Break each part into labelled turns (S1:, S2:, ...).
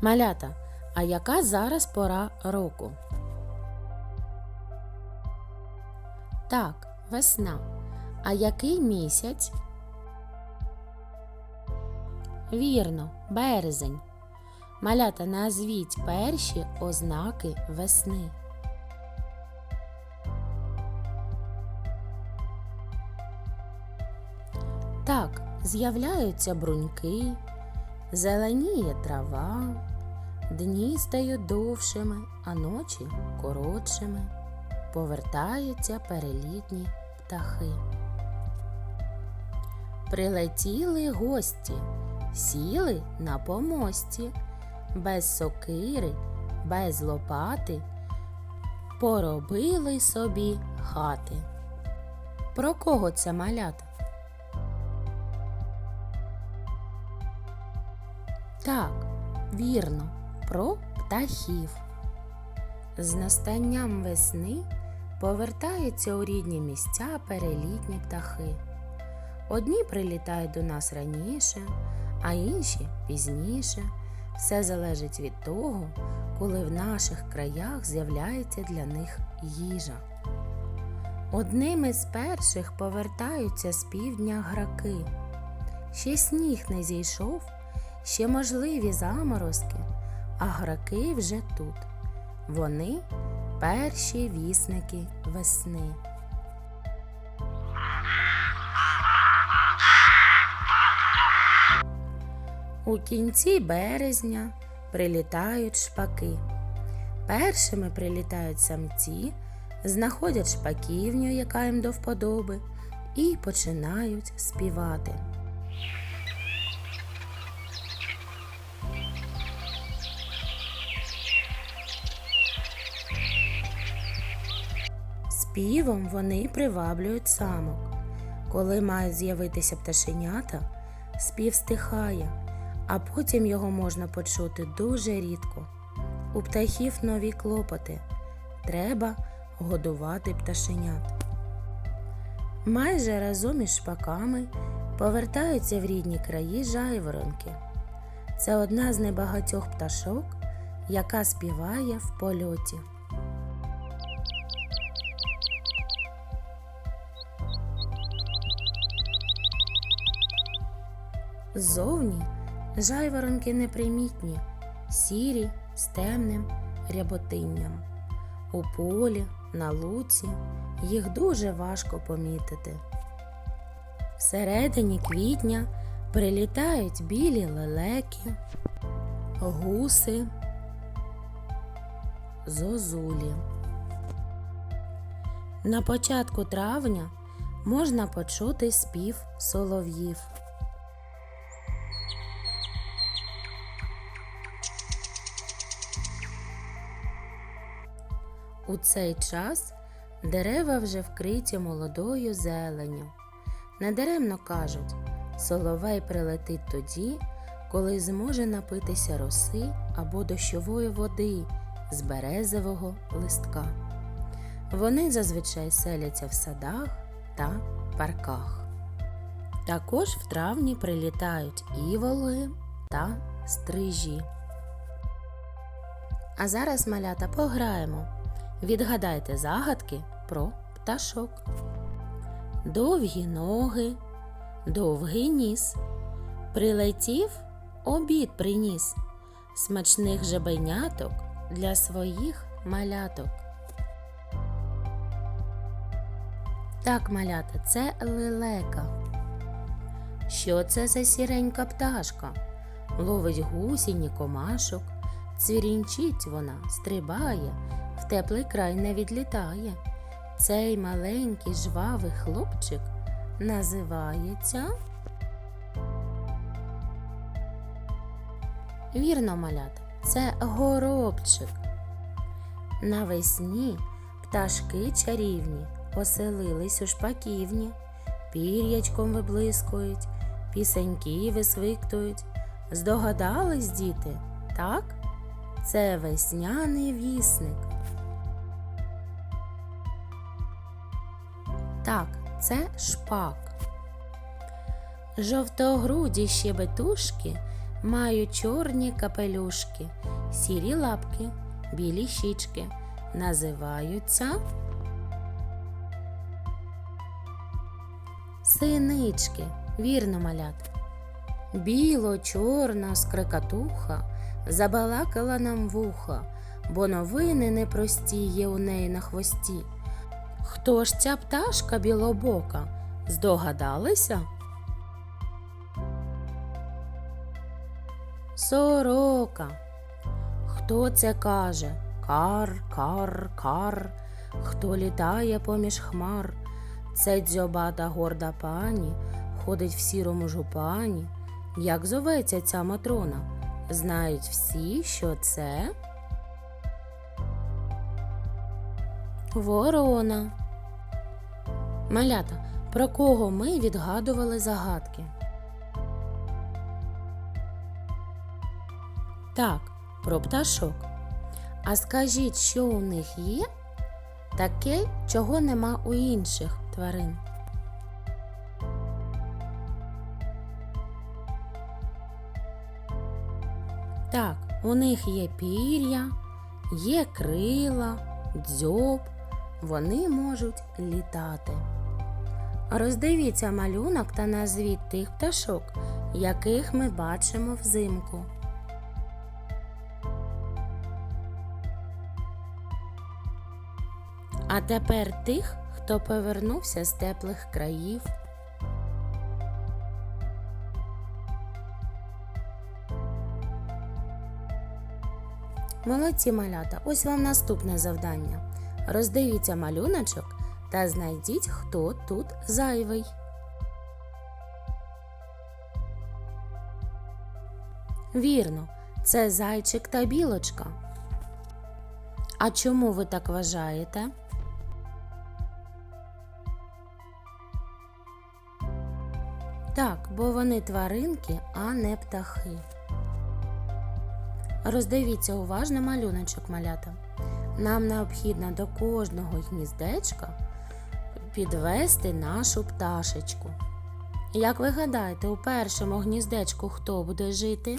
S1: Малята, а яка зараз пора року? Так, весна. А який місяць? Вірно, березень. Малята, назвіть перші ознаки весни. Так, з'являються бруньки, зеленіє трава, дні стають довшими, а ночі коротшими. Повертаються перелітні птахи. Прилетіли гості, сіли на помості, без сокири, без лопати, поробили собі хати. Про кого це малята? Так, вірно, про птахів. З настанням весни повертаються у рідні місця перелітні птахи. Одні прилітають до нас раніше, а інші пізніше. Все залежить від того, коли в наших краях з'являється для них їжа. Одними з перших повертаються з півдня граки. Ще сніг не зійшов, ще можливі заморозки, а граки вже тут. Вони перші вісники весни. У кінці березня прилітають шпаки. Першими прилітають самці, знаходять шпаківню, яка їм до вподоби, і починають співати. Співом вони приваблюють самок. Коли мають з'явитися пташенята, спів стихає, а потім його можна почути дуже рідко. У птахів нові клопоти. Треба годувати пташенят. Майже разом із шпаками повертаються в рідні краї жайворонки. Це одна з небагатьох пташок, яка співає в польоті. Ззовні жайворонки непримітні, сірі з темним ряботинням. У полі, на луці їх дуже важко помітити. Всередині квітня прилітають білі лелеки, гуси, зозулі. На початку травня можна почути спів солов'їв. У цей час дерева вже вкриті молодою зеленню. Недаремно кажуть, соловей прилетить тоді, коли зможе напитися роси або дощової води з березового листка. Вони зазвичай селяться в садах та парках. Також в травні прилітають іволи та стрижі. А зараз малята пограємо. Відгадайте загадки про пташок. Довгі ноги, довгий ніс. Прилетів, обід приніс. Смачних жабеняток для своїх маляток. Так, малята, це лелека. Що це за сіренька пташка? Ловить гусінь і комашок. Цвірінчить вона, стрибає, теплий край не відлітає. Цей маленький жвавий хлопчик називається. Вірно, малята, це горобчик. Навесні пташки чарівні поселились у шпаківні, пір'ячком виблискують, пісеньки висвиктують. Здогадались, діти, так? Це весняний вісник. Це шпак. Жовтогруді щебетушки мають чорні капелюшки, сірі лапки, білі щічки. Називаються синички. Вірно, малят. Біло-чорна скрикатуха забалакала нам вуха, бо новини непрості є у неї на хвості. Хто ж ця пташка білобока? Здогадалися? Сорока. Хто це каже? Кар, кар, кар. Хто літає поміж хмар? Це дзьобата горда пані, ходить в сірому жупані. Як зоветься ця матрона? Знають всі, що це ворона. Малята, про кого ми відгадували загадки? Так, про пташок. А скажіть, що у них є? Таке, чого нема у інших тварин. Так, у них є пір'я, є крила, дзьоб, вони можуть літати. Роздивіться малюнок та назвіть тих пташок, яких ми бачимо взимку. А тепер тих, хто повернувся з теплих країв. Молодці малята, ось вам наступне завдання. Роздивіться малюночок та знайдіть, хто тут зайвий. Вірно, це зайчик та білочка. А чому ви так вважаєте? Так, бо вони тваринки, а не птахи. Роздивіться уважно малюночок малята. Нам необхідно до кожного гніздечка підвести нашу пташечку. Як ви гадаєте, у першому гніздечку хто буде жити?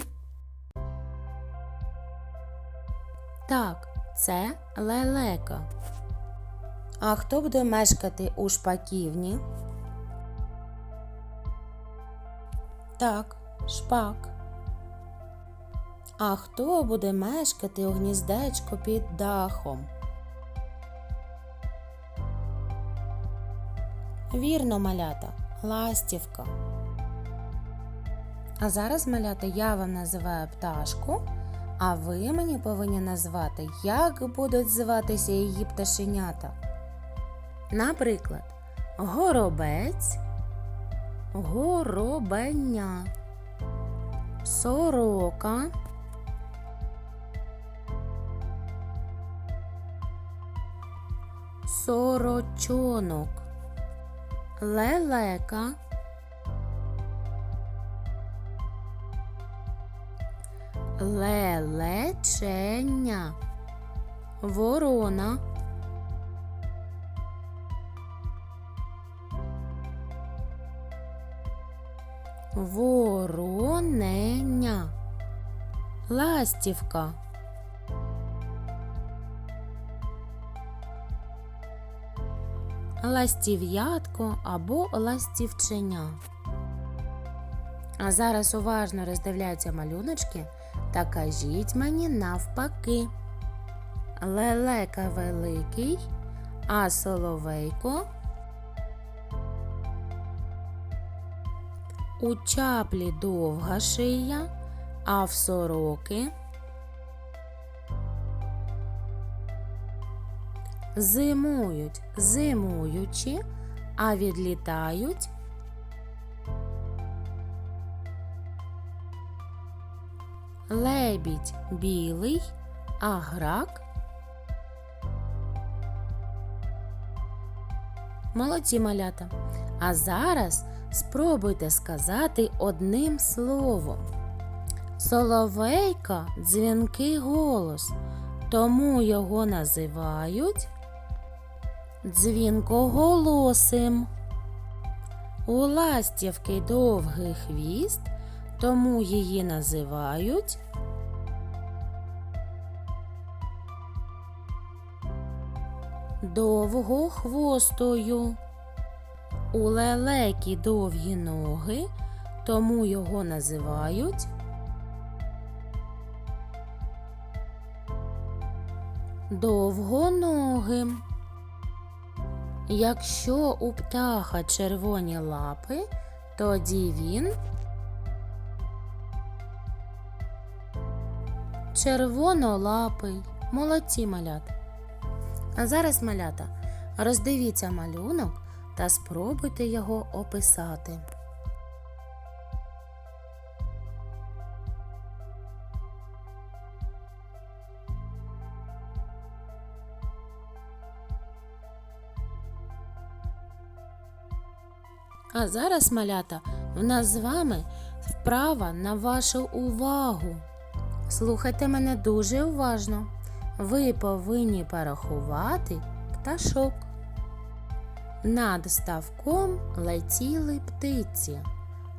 S1: Так, це лелека. А хто буде мешкати у шпаківні? Так, шпак. А хто буде мешкати у гніздечку під дахом? Вірно, малята, ластівка. А зараз, малята, я вам називаю пташку, а ви мені повинні назвати, як будуть зватися її пташенята. Наприклад, горобець, горобеня, сорока. Сорочонок, лелека, лелеченя, ворона, вороненя, ластівка. Ластів'ятко або ластівченя. А зараз уважно роздивляйте малюночки та кажіть мені навпаки. Лелека великий, а соловейко. У чаплі довга шия, а в сороки. Зимують зимуючи, а відлітають. Лебідь білий, а грак. Молодці малята. А зараз спробуйте сказати одним словом. Соловейка дзвінкий голос, тому його називають дзвінкоголосим. У ластівки довгий хвіст, тому її називають довгохвостою. У лелеки довгі ноги, тому його називають довгоногим. Якщо у птаха червоні лапи, тоді він червонолапий. Молодці малята. А зараз, малята, роздивіться малюнок та спробуйте його описати. А зараз, малята, в нас з вами вправа на вашу увагу. Слухайте мене дуже уважно. Ви повинні порахувати пташок. Над ставком летіли птиці.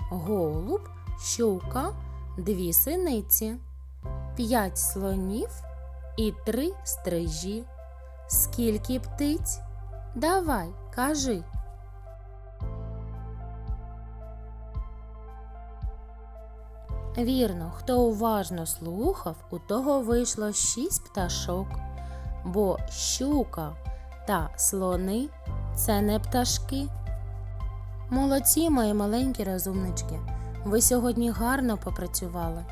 S1: Голуб, щука, дві синиці, п'ять слонів і три стрижі. Скільки птиць? Давай, кажи. Вірно, хто уважно слухав, у того вийшло шість пташок, бо щука та слони це не пташки. Молодці, мої маленькі розумнички. Ви сьогодні гарно попрацювали.